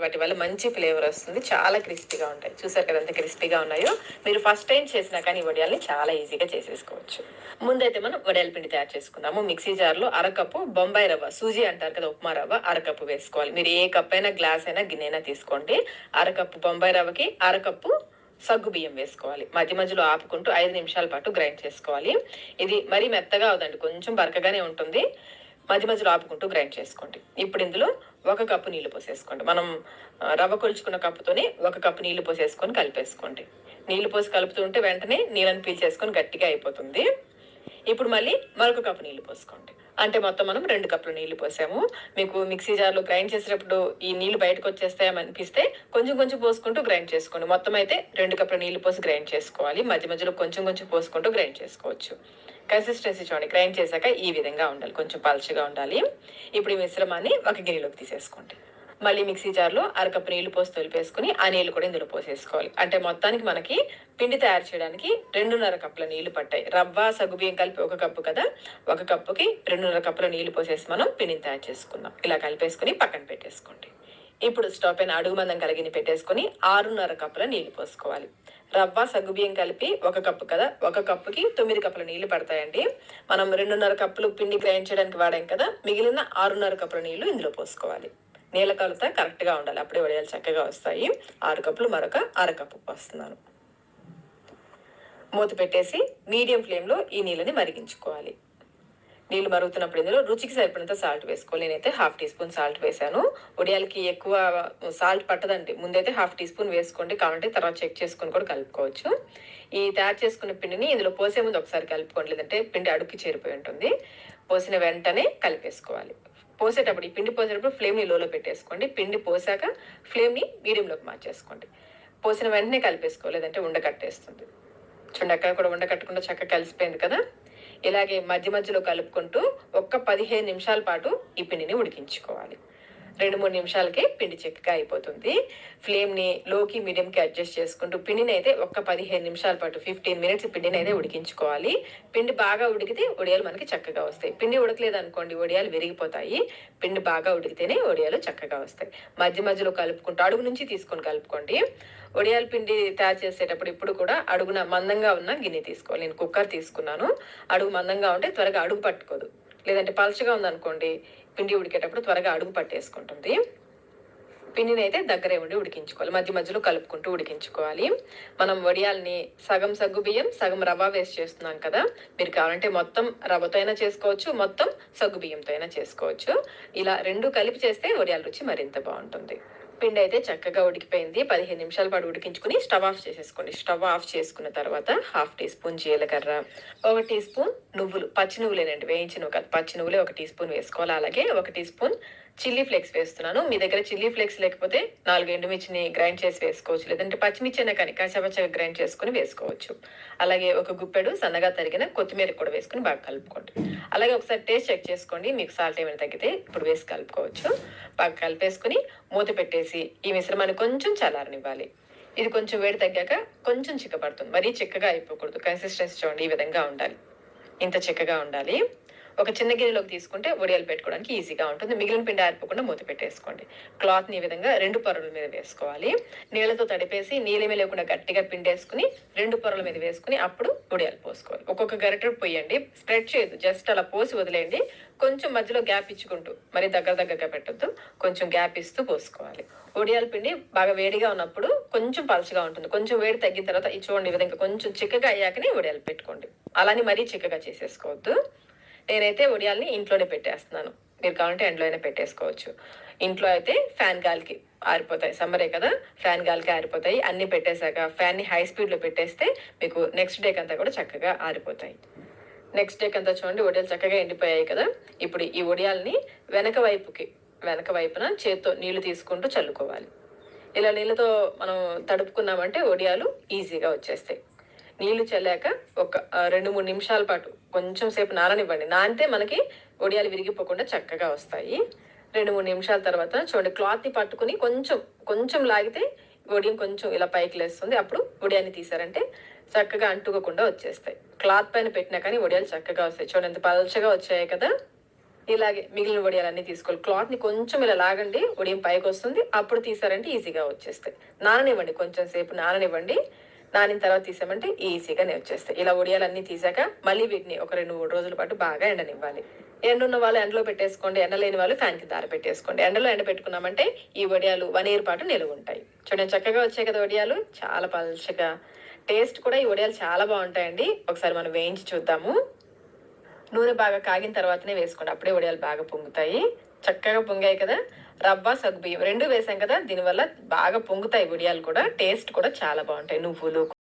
వాటి వల్ల మంచి ఫ్లేవర్ వస్తుంది. చాలా క్రిస్పీగా ఉంటాయి. చూసారు కదా ఎంత క్రిస్పీగా ఉన్నాయో? మీరు ఫస్ట్ టైం చేసినా కానీ ఈ వడియాల్ని చాలా ఈజీగా చేసేసుకోవచ్చు. ముందైతే మనం వడియాల పిండి తయారు చేసుకుందాము. మిక్సీ జార్లో అరకప్పు బొంబాయి రవ్వ సూజీ అంటారు కదా ఉప్మా రవ్వ అరకప్పు వేసుకోవాలి. మీరు ఏ కప్ అయినా గ్లాస్ అయినా గిన్నె అయినా తీసుకోండి. అరకప్పు బొంబాయి రవ్వకి అరకప్పు సగ్గు బియ్యం వేసుకోవాలి. మధ్య మధ్యలో ఆపుకుంటూ ఐదు నిమిషాల పాటు గ్రైండ్ చేసుకోవాలి. ఇది మరీ మెత్తగా అవుదండి. కొంచెం బరకగానే ఉంటుంది. మధ్య మధ్యలో ఆపుకుంటూ గ్రైండ్ చేసుకోండి. ఇప్పుడు ఇందులో ఒక కప్పు నీళ్ళు పోసేసుకోండి. మనం రవ్వ కొలుచుకున్న కప్పుతోనే ఒక కప్పు నీళ్ళు పోసేసుకొని కలిపేసుకోండి. నీళ్ళు పోసి కలుపుతూ ఉంటే వెంటనే నీళ్ళని పీల్చేసుకొని గట్టిగా అయిపోతుంది. ఇప్పుడు మళ్ళీ మరొక కప్పు నీళ్ళు పోసుకోండి. అంటే మొత్తం మనం రెండు కప్పులు నీళ్ళు పోసాము. మీకు మిక్సీ జార్లో గ్రైండ్ చేసేటప్పుడు ఈ నీళ్ళు బయటకు వచ్చేస్తాయని అనిపిస్తే కొంచెం కొంచెం పోసుకుంటూ గ్రైండ్ చేసుకోండి. మొత్తం అయితే రెండు కప్పుల నీళ్ళు పోసి గ్రైండ్ చేసుకోవాలి. మధ్య మధ్యలో కొంచెం కొంచెం పోసుకుంటూ గ్రైండ్ చేసుకోవచ్చు. కన్సిస్టెన్సీ చూడండి గ్రైండ్ చేశాక ఈ విధంగా ఉండాలి కొంచెం పలుచగా ఉండాలి. ఇప్పుడు ఈ మిశ్రమాన్ని ఒక గిన్నెలోకి తీసేసుకోండి. మళ్ళీ మిక్సీ జార్లో అరకప్పు నీళ్ళు పోసి తొలిపేసుకుని ఆ నీళ్ళు కూడా ఇందులో పోసేసుకోవాలి. అంటే మొత్తానికి మనకి పిండి తయారు చేయడానికి రెండున్నర కప్పుల నీళ్ళు పట్టాయి. రవ్వ సగుబియ్యం కలిపి ఒక కప్పు కదా ఒక కప్పుకి రెండున్నర కప్పుల నీళ్ళు పోసేసి మనం పిండిని తయారు చేసుకుందాం. ఇలా కలిపేసుకుని పక్కన పెట్టేసుకోండి. ఇప్పుడు స్టవ్ పైన అడుగు మందం కలిగిన పెట్టేసుకుని ఆరున్నర కప్పుల నీళ్ళు పోసుకోవాలి. రవ్వ సగ్గుబియ్యం కలిపి ఒక కప్పు కదా ఒక కప్పుకి తొమ్మిది కప్పుల నీళ్ళు పడతాయండి. మనం రెండున్నర కప్పులు పిండి గ్రైండ్ చేయడానికి వాడాం కదా మిగిలిన ఆరున్నర కప్పుల నీళ్ళు ఇందులో పోసుకోవాలి. నీళ్ళ కలుత కరెక్ట్గా ఉండాలి అప్పుడే వడియాలు చక్కగా వస్తాయి. ఆరు కప్పులు మరొక అర కప్పు పోస్తున్నాను. మూత పెట్టేసి మీడియం ఫ్లేమ్లో ఈ నీళ్ళని మరిగించుకోవాలి. నీళ్ళు మరుగుతున్నప్పుడు ఇందులో రుచికి సరిపడినంత సాల్ట్ వేసుకోవాలి నేనైతే హాఫ్ టీ స్పూన్ సాల్ట్ వేసాను వడియాలకి ఎక్కువ సాల్ట్ పట్టదండి. ముందైతే హాఫ్ టీ స్పూన్ వేసుకోండి. కావాలంటే తర్వాత చెక్ చేసుకుని కూడా కలుపుకోవచ్చు. ఈ తయారు చేసుకున్న పిండిని ఇందులో పోసే ముందు ఒకసారి కలుపుకోండి. లేదంటే పిండి అడుక్కి చేరిపోయి ఉంటుంది. పోసిన వెంటనే కలిపేసుకోవాలి. పోసేటప్పుడు ఈ పిండి పోసేటప్పుడు ఫ్లేమ్ని లోలో పెట్టేసుకోండి. పిండి పోసాక ఫ్లేమ్ని మీడియంలోకి మార్చేసుకోండి. పోసిన వెంటనే కలిపేసుకోవాలి లేదంటే ఉండకట్టేస్తుంది చూడండి అక్కడ కూడా ఉండకట్టకుండా చక్కగా కలిసిపోయింది కదా? ఇలాగే మధ్య మధ్యలో కలుపుకుంటూ ఒక్క పదిహేను నిమిషాల పాటు ఈ పిండిని ఉడికించుకోవాలి. రెండు మూడు నిమిషాలకే పిండి చిక్కగా అయిపోతుంది. ఫ్లేమ్ని లోకి మీడియంకి అడ్జస్ట్ చేసుకుంటూ పిండిని అయితే ఒక్క పదిహేను నిమిషాల పాటు ఫిఫ్టీన్ మినిట్స్ పిండిని అయితే ఉడికించుకోవాలి. పిండి బాగా ఉడికితే వడియాలు మనకి చక్కగా వస్తాయి. పిండి ఉడకలేదు అనుకోండి వడియాలు విరిగిపోతాయి. పిండి బాగా ఉడికితేనే వడియాలు చక్కగా వస్తాయి. మధ్య మధ్యలో కలుపుకుంటూ అడుగు నుంచి తీసుకొని కలుపుకోండి. వడియాల పిండి తయారు చేసేటప్పుడు ఇప్పుడు కూడా అడుగున మందంగా ఉన్న గిన్నె తీసుకోవాలి. నేను కుక్కర్ తీసుకున్నాను. అడుగు మందంగా ఉంటే త్వరగా అడుగు పట్టుకోదు. లేదంటే పలుచగా ఉందనుకోండి పిండి ఉడికేటప్పుడు త్వరగా అడుగు పట్టేసుకుంటుంది. పిండిని అయితే దగ్గరే ఉండి ఉడికించుకోవాలి. మధ్య మధ్యలో కలుపుకుంటూ ఉడికించుకోవాలి. మనం వడియాల్ని సగం సగ్గు బియ్యం సగం రవ్వ వేసి చేస్తున్నాం కదా. మీరు కావాలంటే మొత్తం రవ్వతో అయినా చేసుకోవచ్చు మొత్తం సగ్గు బియ్యంతో అయినా చేసుకోవచ్చు. ఇలా రెండు కలిపి చేస్తే వడియాల రుచి మరింత బాగుంటుంది. పిండి అయితే చక్కగా ఉడికిపోయింది. పదిహేను నిమిషాల పాటు ఉడికించుకుని స్టవ్ ఆఫ్ చేసేసుకోండి. స్టవ్ ఆఫ్ చేసుకున్న తర్వాత హాఫ్ టీ స్పూన్ జీలకర్ర ఒక టీ స్పూన్ నువ్వులు పచ్చి నువ్వులేనండి. వేయించిన కాదు పచ్చి నువ్వులే ఒక టీ స్పూన్ వేసుకోవాలి. అలాగే ఒక టీ స్పూన్ చిల్లీ ఫ్లేక్స్ వేస్తున్నాను. మీ దగ్గర చిల్లీ ఫ్లేక్స్ లేకపోతే నాలుగు ఎండుమిర్చిని గ్రైండ్ చేసి వేసుకోవచ్చు. లేదంటే పచ్చిమిర్చి అయినా కానీ కచ్చపచ్చగా గ్రైండ్ చేసుకుని వేసుకోవచ్చు. అలాగే ఒక గుప్పెడు సన్నగా తరిగిన కొత్తిమీర కూడా వేసుకుని బాగా కలుపుకోండి. అలాగే ఒకసారి టేస్ట్ చెక్ చేసుకోండి. మీకు సాల్ట్ ఏమైనా తగ్గితే ఇప్పుడు వేసి కలుపుకోవచ్చు. బాగా కలిపేసుకుని మూత పెట్టేసి ఈ మిశ్రమాన్ని కొంచెం చల్లారనివ్వాలి. ఇది కొంచెం వేడి తగ్గాక కొంచెం చిక్కపడుతుంది. మరీ చిక్కగా అయిపోకూడదు. కన్సిస్టెన్సీ చూడండి ఈ విధంగా ఉండాలి. ఇంత చిక్కగా ఉండాలి. ఒక చిన్న గిన్నెలోకి తీసుకుంటే వడియాలు పెట్టుకోవడానికి ఈజీగా ఉంటుంది. మిగిలిన పిండి ఆరిపోకుండా మూత పెట్టేసుకోండి. క్లాత్ని ఈ విధంగా రెండు పొరల మీద వేసుకోవాలి. నీళ్ళతో తడిపేసి నీళ్ళమే లేకుండా గట్టిగా పిండేసుకుని రెండు పొరల మీద వేసుకుని అప్పుడు వడియాలు పోసుకోవాలి. ఒక్కొక్క గరిటె పోయండి. స్ప్రెడ్ చేయదు జస్ట్ అలా పోసి వదిలేయండి. కొంచెం మధ్యలో గ్యాప్ ఇచ్చుకుంటూ మరి దగ్గర దగ్గరగా పెట్టొద్దు. కొంచెం గ్యాప్ ఇస్తూ పోసుకోవాలి. ఒడియాల పిండి బాగా వేడిగా ఉన్నప్పుడు కొంచెం పలచగా ఉంటుంది. కొంచెం వేడి తగ్గిన తర్వాత ఈ చూడండి విధంగా కొంచెం చిక్కగా అయ్యాకనే వడియాలు పెట్టుకోండి. అలానే మరీ చిక్కగా చేసేసుకోవద్దు. నేనైతే వడియాల్ని ఇంట్లోనే పెట్టేస్తున్నాను. మీరు కావాలంటే ఎండ్లో అయినా పెట్టేసుకోవచ్చు. ఇంట్లో అయితే ఫ్యాన్ గాలికి ఆరిపోతాయి. సమ్మరే కదా? ఫ్యాన్ గాలికి ఆరిపోతాయి. అన్ని పెట్టేశాక ఫ్యాన్ని హై స్పీడ్లో పెట్టేస్తే మీకు నెక్స్ట్ డేకి అంతా కూడా చక్కగా ఆరిపోతాయి. నెక్స్ట్ డేకి అంతా చూడండి వడియాలు చక్కగా ఎండిపోయాయి కదా? ఇప్పుడు ఈ వడియాల్ని వెనక వైపుకి వెనక వైపున చేత్తో నీళ్ళు తీసుకుంటూ చల్లుకోవాలి. ఇలా నీళ్ళతో మనం తడుపుకున్నామంటే వడియాలు ఈజీగా వచ్చేస్తాయి. నీళ్ళు చల్లాక ఒక రెండు మూడు నిమిషాల పాటు కొంచెం సేపు నాననివ్వండి. నానితే మనకి వడియాలు విరిగిపోకుండా చక్కగా వస్తాయి. రెండు మూడు నిమిషాల తర్వాత చూడండి క్లాత్ని పట్టుకుని కొంచెం కొంచెం లాగితే వడియం కొంచెం ఇలా పైకి లేస్తుంది. అప్పుడు వడియాన్ని తీసారంటే చక్కగా అంటుకోకుండా వచ్చేస్తాయి. క్లాత్ పైన పెట్టినా కానీ వడియాలు చక్కగా వస్తాయి. చూడండి ఎంత పలచగా వచ్చాయి కదా? ఇలాగే మిగిలిన వడియాలన్నీ తీసుకోవాలి. క్లాత్ని కొంచెం ఇలా లాగండి ఒడియం పైకి వస్తుంది. అప్పుడు తీసారంటే ఈజీగా వచ్చేస్తాయి. నాననివ్వండి కొంచెం సేపు నాననివ్వండి. నానిన తర్వాత తీసామంటే ఈజీగానే వచ్చేస్తాయి. ఇలా ఉడియాలన్నీ తీసాక మళ్ళీ వీటిని ఒక రెండు మూడు రోజుల పాటు బాగా ఎండనివ్వాలి. ఎండ ఉన్న వాళ్ళు ఎండలో పెట్టేసుకోండి. ఎండ లేని వాళ్ళు ఫ్యాన్కి దారి పెట్టేసుకోండి. ఎండలో ఎండ పెట్టుకున్నామంటే ఈ వడియాలు వన్ ఇయర్ పాటు నిలువ ఉంటాయి. చూడండి చక్కగా వచ్చాయి కదా వడియాలు చాలా పల్చగా. టేస్ట్ కూడా ఈ వడియాలు చాలా బాగుంటాయండి. ఒకసారి మనం వేయించి చూద్దాము. నూనె బాగా కాగిన తర్వాతనే వేసుకోండి. అప్పుడే వడియాలు బాగా పొంగుతాయి. చక్కగా పొంగాయి కదా. రవ్వ సగ్గుబియ్యం రెండు వేసాం కదా. దీనివల్ల బాగా పొంగుతాయి గుడియాలు కూడా. టేస్ట్ కూడా చాలా బాగుంటాయి. నువ్వులు